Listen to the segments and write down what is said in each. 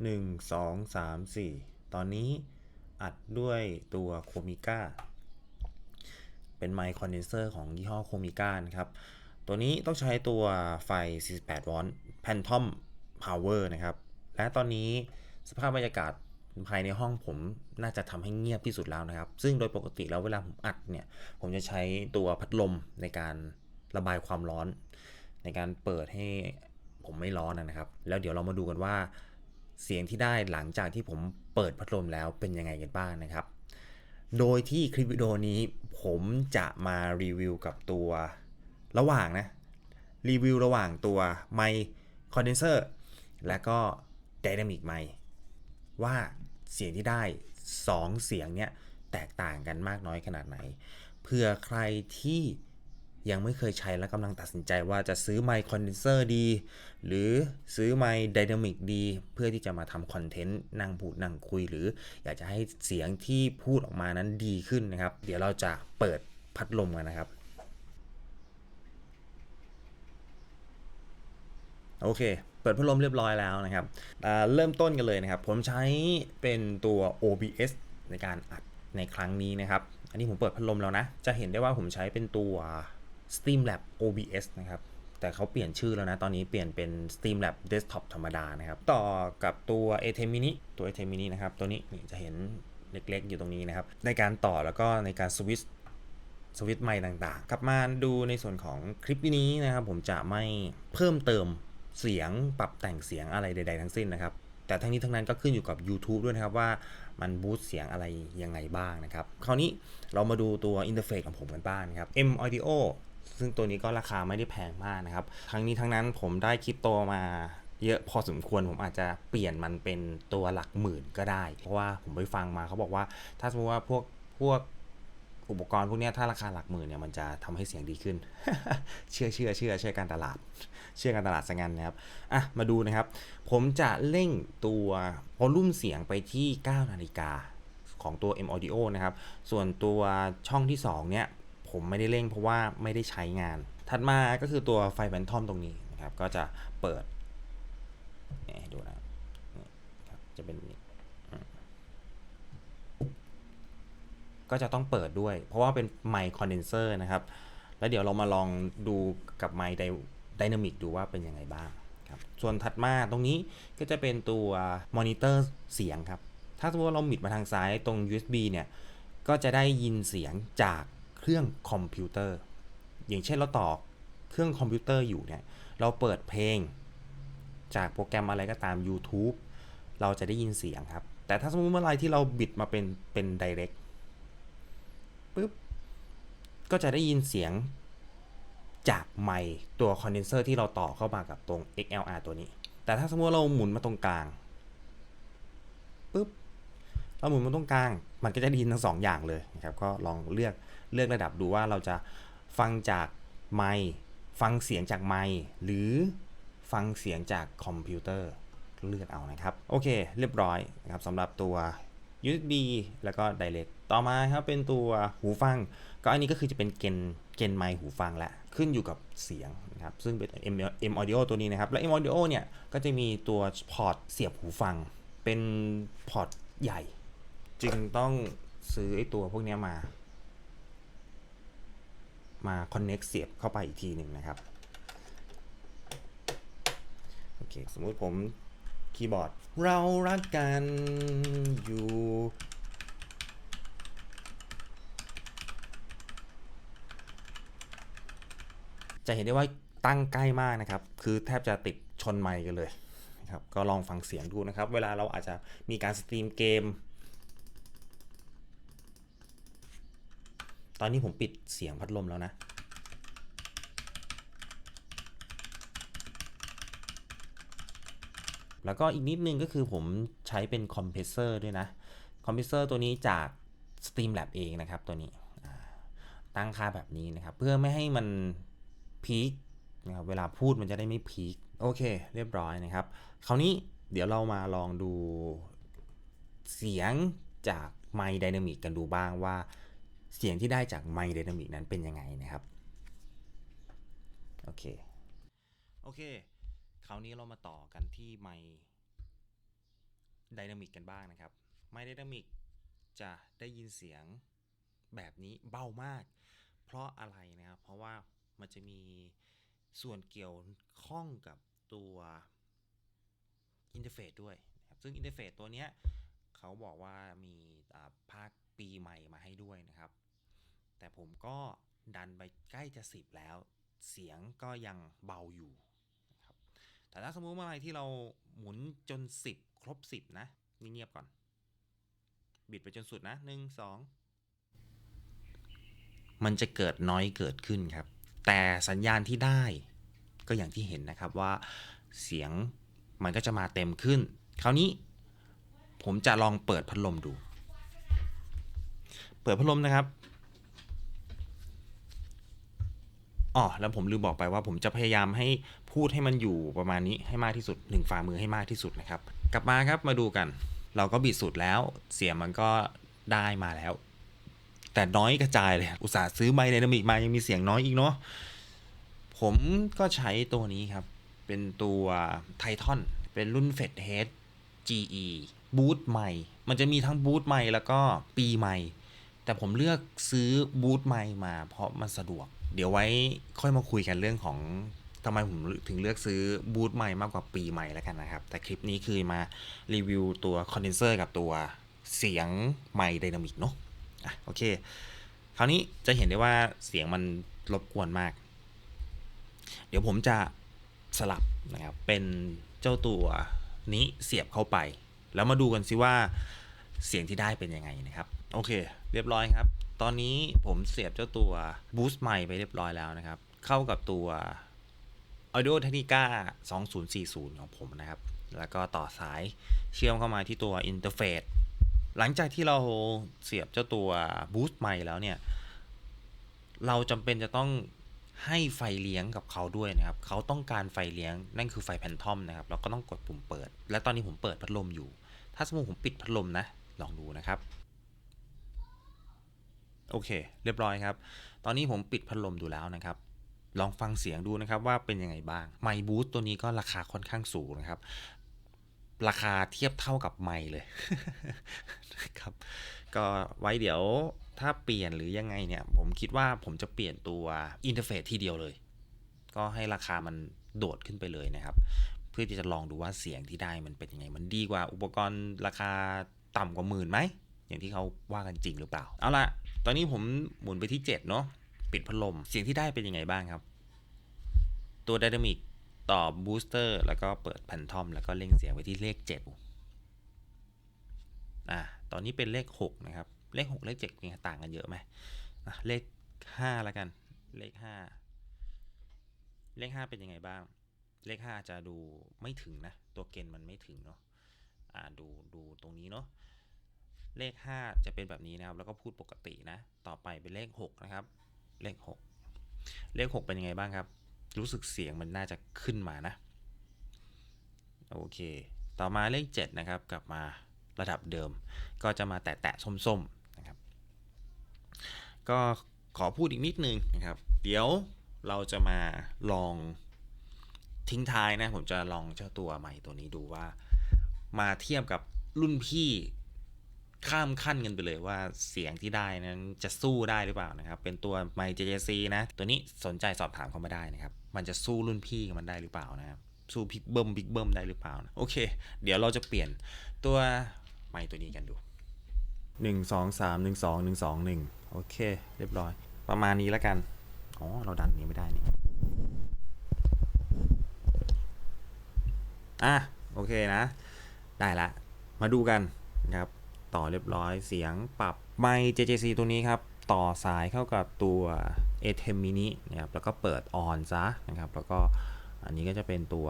1 2 3 4 ตอนนี้อัดด้วยตัวโคมิก้าเป็นไมค์คอนเดนเซอร์ของยี่ห้อโคมิก้านะครับ ตัวนี้ต้องใช้ตัวไฟ 48โวลต์ Phantom Power นะครับ และตอนนี้สภาพบรรยากาศภายในห้องผมน่าจะทำให้เงียบที่สุดแล้วนะครับ ซึ่งโดยปกติแล้วเวลาผมอัดเนี่ย ผมจะใช้ตัวพัดลมในการระบายความร้อน ในการเปิดให้ผมไม่ร้อนนะครับ แล้วเดี๋ยวเรามาดูกันว่า เสียงที่ได้หลังจากที่ผมเปิดพัดลมแล้วเป็นยังไงกันบ้างนะครับ โดยที่คลิปวิดีโอนี้ผมจะมารีวิวกับตัวระหว่างนะ รีวิวระหว่างตัวไมค์คอนเดนเซอร์และก็ Dynamic ไมค์ว่าเสียงที่ได้ 2 เสียงเนี่ยแตกต่างกันมากน้อยขนาดไหน เพื่อใครที่ ยังไม่เคยใช้และกำลังตัดสินใจว่าจะซื้อไมค์คอนเดนเซอร์ดี หรือซื้อไมค์ไดนามิกดี เพื่อที่จะมาทำคอนเทนต์นั่งพูดนั่งคุย หรืออยากจะให้เสียงที่พูดออกมานั้นดีขึ้นนะครับ เดี๋ยวเราจะเปิดพัดลมกันนะครับ โอเค เปิดพัดลมเรียบร้อยแล้วนะครับ เริ่มต้นกันเลยนะครับ ผมใช้เป็นตัว OBS ในการอัดในครั้งนี้นะครับ อันนี้ผมเปิดพัดลมแล้วนะ จะเห็นได้ว่าผมใช้เป็นตัว Steamlab OBS นะครับ แต่เขาเปลี่ยนชื่อแล้วนะ ตอนนี้เปลี่ยนเป็น Steamlab Desktop ธรรมดานะครับ ต่อกับตัว a t e m Mini ตัว a t e m Mini นะครับ ตัวนี้นี่จะเห็นเล็กๆ อยู่ตรงนี้นะครับ ในการต่อแล้วก็ในการสวิตช์สวิตช์ไมค์ต่างๆ กลับมาดูในส่วนของคลิปนี้นะครับ ผมจะไม่เพิ่มเติมเสียงปรับแต่งเสียงอะไรใด ๆ ทั้งสิ้นนะครับ แต่ทั้งนี้ทั้งนั้นก็ขึ้นอยู่กับ YouTube ด้วยนะครับว่ามันบูสต์เสียงอะไรยังไงบ้างนะครับ คราวนี้เรามาดูตัวอินเทอร์เฟซของผมกันบ้างนครับ M Audio ซึ่งตัวนี้ก็ราคาไม่ได้แพงมากนะครับ ทั้งนี้ทั้งนั้นผมได้คริปโตมาเยอะพอสมควรผมอาจจะเปลี่ยนมันเป็นตัวหลักหมื่นก็ได้ เพราะว่าผมไปฟังมาเขาบอกว่าถ้าสมมติว่าพวกพวกอุปกรณ์พวกนี้ถ้าราคาหลักหมื่นเนี่ยมันจะทำให้เสียงดีขึ้น เชื่อเชื่อเชื่อเชื่อการตลาด เชื่อการตลาดสังันนะครับอะมาดูนะครับ ผมจะเร่งตัววอลลุ่มเสียงไปที่ 9 นาฬิกาของตัว M Audio นะครับ ส่วนตัวช่องที่ 2 เนี่ย ผมไม่ได้เร่งเพราะว่าไม่ได้ใช้งาน ถัดมาก็คือตัวไฟแฟนทอมตรงนี้นะครับ ก็จะเปิดนี่ให้ดูนะครับจะเป็นนี่ก็จะต้องเปิดด้วย เพราะว่าเป็นไมค์คอนเดนเซอร์นะครับ แล้วเดี๋ยวเรามาลองดูกับไมค์ไดนามิกดูว่าเป็นยังไงบ้างครับ ส่วนถัดมาตรงนี้ก็จะเป็นตัวมอนิเตอร์เสียงครับ ถ้าสมมติว่าเราบิดมาทางซ้ายตรง USB เนี่ย ก็จะได้ยินเสียงจาก เครื่องคอมพิวเตอร์ อย่างเช่นเราต่อเครื่องคอมพิวเตอร์อยู่เนี่ย เราเปิดเพลง จากโปรแกรมอะไรก็ตาม YouTube เราจะได้ยินเสียงครับ แต่ถ้าสมมติเมื่อไรที่เราบิดมาเป็นเป็น direct ปุ๊บ ก็จะได้ยินเสียงจากไมค์ตัวคอนเดนเซอร์ที่เราต่อเข้ามากับตรง XLR ตัวนี้ แต่ถ้าสมมติเราหมุนมาตรงกลางปุ๊บเราหมุนมาตรงกลาง มันก็จะได้ยินทั้งสองอย่างเลยนะครับ ก็ลองเลือก เลือกระดับดูว่าเราจะฟังจากไมค์ฟังเสียงจากไมค์หรือฟังเสียงจากคอมพิวเตอร์เลือกเอานะครับ โอเค เรียบร้อยนะครับสำหรับตัว USB แล้วก็ Direct ต่อมาครับเป็นตัวหูฟัง ก็อันนี้ก็คือจะเป็นเกณฑ์เกณฑ์ไมค์หูฟังแหละขึ้นอยู่กับเสียงนะครับซึ่งเป็น M M Audio ตัวนี้นะครับ และ M Audio เนี่ยก็จะมีตัวพอร์ตเสียบหูฟัง เป็นพอร์ตใหญ่ จึงต้องซื้อไอตัวพวกนี้มา มา connect เสียบเข้าไปอีกทีหนึ่งนะครับโอเคสมมุติผมคีย์บอร์ด เรารักกันอยู่จะเห็นได้ว่าตั้งใกล้มากนะครับ คือแทบจะติดชนไมค์กันเลยนะครับ ก็ลองฟังเสียงดูนะครับ เวลาเราอาจจะมีการสตรีมเกม ตอนนี้ผมปิดเสียงพัดลมแล้วนะ แล้วก็อีกนิดนึงก็คือผมใช้เป็นคอมเพรสเซอร์ด้วยนะ คอมเพรสเซอร์ตัวนี้จาก Steamlab เองนะครับตัวนี้ตั้งค่าแบบนี้นะครับ เพื่อไม่ให้มันพีคนะครับเวลาพูดมันจะได้ไม่พีคโอเค เรียบร้อยนะครับ คราวนี้เดี๋ยวเรามาลองดูเสียงจากไมค์ไดนามิกกันดูบ้างว่า เสียงที่ได้จากไมค์ไดนามิกนั้นเป็นยังไงนะครับ โอเค โอเค คราวนี้เรามาต่อกันที่ไมค์ไดนามิกกันบ้างนะครับ ไมค์ไดนามิกจะได้ยินเสียงแบบนี้เบามาก เพราะอะไรนะครับ เพราะว่ามันจะมีส่วนเกี่ยวข้องกับตัวอินเทอร์เฟซด้วยนะครับ ซึ่งอินเทอร์เฟซตัวเนี้ยเขาบอกว่ามีอ่าภาคปีใหม่มาให้ด้วยนะครับ แต่ผมก็ดันไปใกล้จะ 10 แล้ว เสียงก็ยังเบาอยู่นะครับแต่ถ้าสมมุติเมื่อไรที่เราหมุนจน 10 ครบ 10 นะนี่เงียบก่อน บิดไปจนสุดนะหนึ่งสองมันจะเกิดน้อยเกิดขึ้นครับ แต่สัญญาณที่ได้ก็อย่างที่เห็นนะครับว่าเสียงมันก็จะมาเต็มขึ้น คราวนี้ผมจะลองเปิดพัดลมดู เปิดพัดลมนะครับ อ๋อแล้วผมลืมบอกไปว่าผมจะพยายามให้พูดให้มันอยู่ประมาณนี้ให้มากที่สุดหนึ่งฝ่ามือให้มากที่สุดนะครับ กลับมาครับมาดูกัน เราก็บิดสุดแล้ว เสียงมันก็ได้มาแล้ว แต่น้อยกระจายเลย อุตส่าห์ซื้อไมค์ไดนามิกมายังมีเสียงน้อยอีกเนาะผมก็ใช้ตัวนี้ครับ เป็นตัวไททอนเป็นรุ่น f e d Head GE บูทใหม่ มันจะมีทั้งบูทใหม่แล้วก็ปีใหม่ แต่ผมเลือกซื้อบูทใหม่มาเพราะมันสะดวก เดี๋ยวไว้ค่อยมาคุยกันเรื่องของทำไมผมถึงเลือกซื้อบูทใหม่มากกว่าปีใหม่แล้วกันนะครับ แต่คลิปนี้คือมารีวิวตัวคอนเดนเซอร์กับตัวเสียงไมค์ไดนามิกเนาะอะโอเค คราวนี้จะเห็นได้ว่าเสียงมันรบกวนมาก เดี๋ยวผมจะสลับนะครับ เป็นเจ้าตัวนี้เสียบเข้าไป แล้วมาดูกันซิว่าเสียงที่ได้เป็นยังไงนะครับ โอเค เรียบร้อยครับ ตอนนี้ผมเสียบเจ้าตัว Boost ใหม่ไปเรียบร้อยแล้วนะครับ เข้ากับตัว Audio Technica 2040 ของผมนะครับ แล้วก็ต่อสายเชื่อมเข้ามาที่ตัวอินเทอร์เฟซหลังจากที่เราเสียบเจ้าตัว Boost ใหม่แล้วเนี่ย เราจำเป็นจะต้องให้ไฟเลี้ยงกับเขาด้วยนะครับ เขาต้องการไฟเลี้ยงนั่นคือไฟแพนทอมนะครับ เราก็ต้องกดปุ่มเปิด และตอนนี้ผมเปิดพัดลมอยู่ ถ้าสมมติผมปิดพัดลมนะ ลองดูนะครับ โอเค เรียบร้อยครับ ตอนนี้ผมปิดพัดลมดูแล้วนะครับ ลองฟังเสียงดูนะครับว่าเป็นยังไงบ้าง ไมบูสตัวนี้ก็ราคาค่อนข้างสูงนะครับ ราคาเทียบเท่ากับไมเลยนะครับ ก็ไว้เดี๋ยวถ้าเปลี่ยนหรือยังไงเนี่ย ผมคิดว่าผมจะเปลี่ยนตัวอินเทอร์เฟซทีเดียวเลย ก็ให้ราคามันโดดขึ้นไปเลยนะครับ เพื่อที่จะลองดูว่าเสียงที่ได้มันเป็นยังไง มันดีกว่าอุปกรณ์ราคาต่ำกว่าหมื่นไหมอย่างที่เขาว่ากันจริงหรือเปล่า เอาละ ตอนนี้ผมหมุนไปที่ 7 เนาะปิดพัดลม เสียงที่ได้เป็นยังไงบ้างครับ ตัวไดนามิกต่อบูสเตอร์แล้วก็เปิดแพนทอม แล้วก็เล่งเสียงไว้ที่เลข 7 อะตอนนี้เป็นเลข 6 นะครับ เลข 6 เลข7เนี่ยต่างกันเยอะไหมอะเลข 5 แล้วกัน เลข 5 เลข 5 เป็นยังไงบ้าง เลข 5 จะดูไม่ถึงนะ ตัวเกณฑ์มันไม่ถึงเนาะอ่าดูดูตรงนี้เนาะ เลข 5 จะเป็นแบบนี้นะครับ แล้วก็พูดปกตินะ ต่อไปเป็นเลข 6 นะครับ เลข 6 เลข 6 เป็นยังไงบ้างครับ รู้สึกเสียงมันน่าจะขึ้นมานะ โอเค ต่อมาเลข 7 นะครับ กลับมาระดับเดิม ก็จะมาแตะๆส้มๆนะครับ ก็ขอพูดอีกนิดนึงนะครับ เดี๋ยวเราจะมาลองทิ้งท้ายนะ ผมจะลองเจ้าตัวใหม่ตัวนี้ดูว่า มาเทียบกับรุ่นพี่ ข้ามขั้นกันไปเลยว่าเสียงที่ได้นั้นจะสู้ได้หรือเปล่านะครับ เป็นตัวไมค์ JJC นะ ตัวนี้สนใจสอบถามเข้ามาได้นะครับ มันจะสู้รุ่นพี่มันได้หรือเปล่านะครับ สู้พิกเบิ้มบิ๊กเบิ้มได้หรือเปล่านะโอเค เดี๋ยวเราจะเปลี่ยนตัวไมค์ตัวนี้กันดู 1 2 3 1 2 1 2 1 โอเค เรียบร้อย ประมาณนี้แล้วกัน อ๋อ เราดันนี้ไม่ได้นี่อะโอเคนะ ได้ละ มาดูกันนะครับ ต่อเรียบร้อยเสียงปรับไมค์ JJC ตัวนี้ครับ ต่อสายเข้ากับตัว ATEM mini นะครับแล้วก็เปิดออนซะนะครับ แล้วก็อันนี้ก็จะเป็นตัว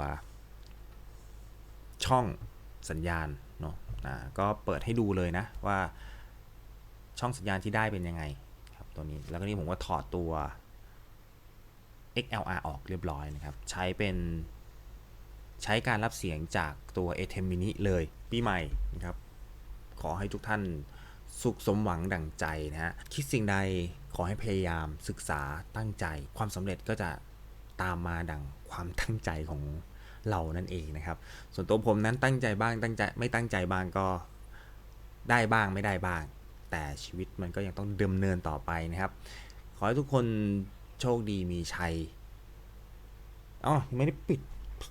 ช่องสัญญาณเนาะอ่าก็เปิดให้ดูเลยนะว่าช่องสัญญาณที่ได้เป็นยังไงครับตัวนี้แล้วก็นี่ผมก็ถอดตัว XLR ออกเรียบร้อยนะครับ ใช้เป็นใช้การรับเสียงจากตัว ATEM mini เลยปีใหม่นะครับ ขอให้ทุกท่านสุขสมหวังดั่งใจนะฮะ คิดสิ่งใดขอให้พยายามศึกษาตั้งใจ ความสำเร็จก็จะตามมาดังความตั้งใจของเรานั่นเองนะครับ ส่วนตัวผมนั้นตั้งใจบ้างตั้งใจไม่ตั้งใจบ้างก็ได้บ้างไม่ได้บ้าง แต่ชีวิตมันก็ยังต้องดำเนินต่อไปนะครับ ขอให้ทุกคนโชคดีมีชัยอ๋อไม่ได้ปิด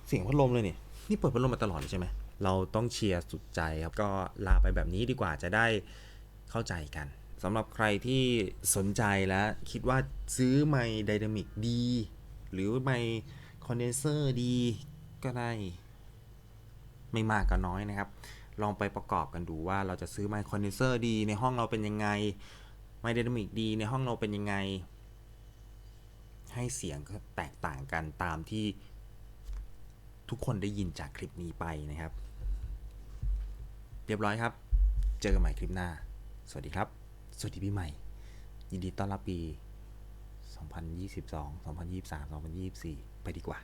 เสียงพัดลมเลยนี่นี่เปิดพัดลมมาตลอดใช่ไหม เราต้องเชียร์สุดใจครับ ก็ลาไปแบบนี้ดีกว่าจะได้เข้าใจกันสำหรับใครที่สนใจและคิดว่าซื้อไมค์ไดนามิกดี หรือไมค์คอนเดนเซอร์ดีก็ได้ ไม่มากก็น้อยนะครับ ลองไปประกอบกันดูว่าเราจะซื้อไมค์คอนเดนเซอร์ดีในห้องเราเป็นยังไง ไมค์ไดนามิกดีในห้องเราเป็นยังไง ให้เสียงแตกต่างกันตามที่ ทุกคนได้ยินจากคลิปนี้ไปนะครับ เรียบร้อยครับ เจอกันใหม่คลิปหน้า สวัสดีครับ สวัสดีปีใหม่ ยินดีต้อนรับปี 2022 2023 2024 ไปดีกว่า